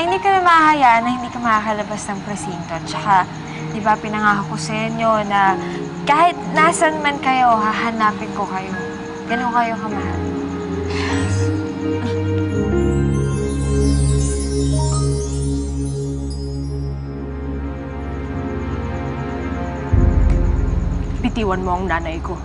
hindi ka na mahahayaan na hindi ka makakalabas ng presinto. Tsaka, di ba, pinangako ko sa inyo na kahit nasan man kayo, hahanapin ko kayo. Ganun kayo kamahal. Bitiwan mo ang nanay ko.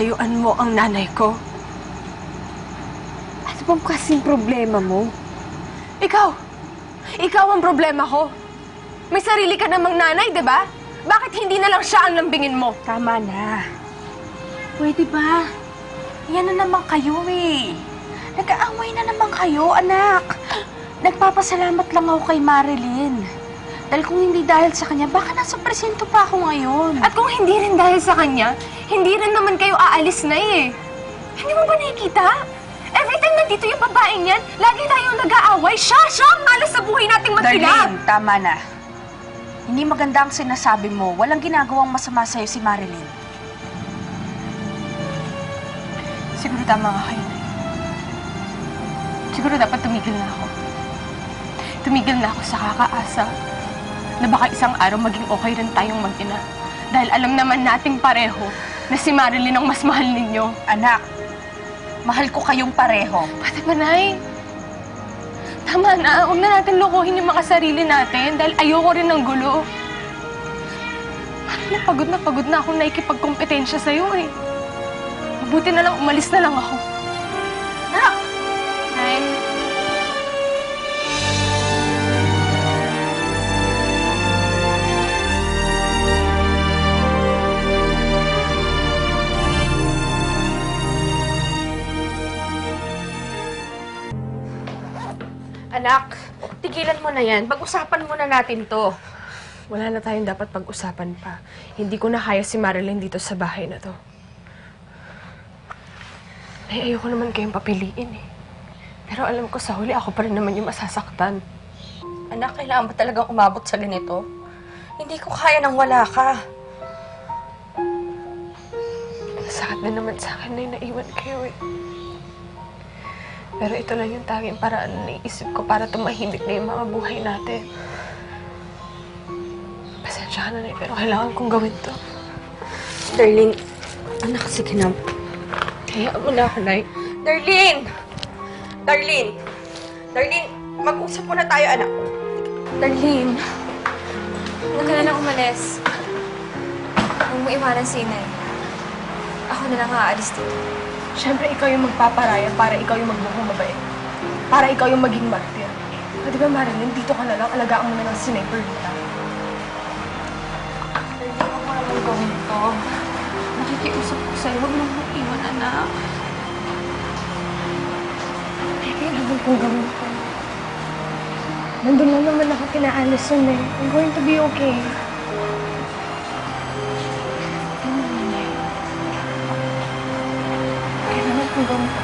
Layuan mo ang nanay ko. Ano bang kasing problema mo? Ikaw! Ikaw ang problema ko. May sarili ka namang nanay, di ba? Bakit hindi na lang siya ang lambingin mo? Tama na. Pwede ba? Yan na naman kayo eh. Nag-aaway na naman kayo, anak. Nagpapasalamat lang ako kay Marilyn. Dahil kung hindi dahil sa kanya, baka nasa presento pa ako ngayon. At kung hindi rin dahil sa kanya, hindi rin naman kayo aalis na eh. Hindi mo ba nakikita? Every time nandito yung babaeng yan, lagi tayong nag-aaway. Siya, siya ang malas sa buhay nating magkilap. Darlene, tama na. Hindi maganda ang sinasabi mo. Walang ginagawang masama sa'yo si Marilyn. Siguro tama nga kayo. Siguro dapat tumigil na ako. Tumigil na ako sa kakaasa na baka isang araw maging okay rin tayong mag-ina. Dahil alam naman nating pareho na si Marilyn ang mas mahal ninyo. Anak, mahal ko kayong pareho. Pati ba, Nay? Tama na. Huwag na natin lokohin yung mga sarili natin dahil ayoko rin ng gulo. Napagod na pagod na akong naikipagkompetensya sa'yo eh. Mabuti na lang umalis na lang ako. Anak, tigilan mo na yan. Pag-usapan muna natin to. Wala na tayong dapat pag-usapan pa. Hindi ko na kaya si Marilyn dito sa bahay na to. Ay, ayoko naman kayong papiliin eh. Pero alam ko sa huli, ako pa rin naman yung masasaktan. Anak, kailangan ba talagang umabot sa ganito? Hindi ko kaya nang wala ka. Sakit na naman sa akin na naiwan kayo eh. Pero ito lang yung tanging paraan na naisip ko para tumahimik na yung mga buhay natin. Pasensya ka na, Nay, pero kailangan kong gawin to. Darlene, anak, sige na. Hayaan mo na ako, Nay. Darlene! Darlene! Darlene, mag-usap muna tayo, anak. Darlene, huwag ka na lang umalis. Huwag mo iwanan si Inay. Ako na lang aalis dito. Siyempre, ikaw yung magpaparaya para ikaw yung magbubumabae. Para ikaw yung maging martir. O, di ba, Marilyn, dito ka na lang, alagaan mo na lang si Sniper Rita. Darlene, huwag mo naman gawin to. Nakikiusap ko sa'yo. Huwag mo mong iwan, anak. Ay, kailangan kong gawin ko. Nandun lang naman ako kina Allison eh. I'm going to be okay. Kailangan kong gawin ko.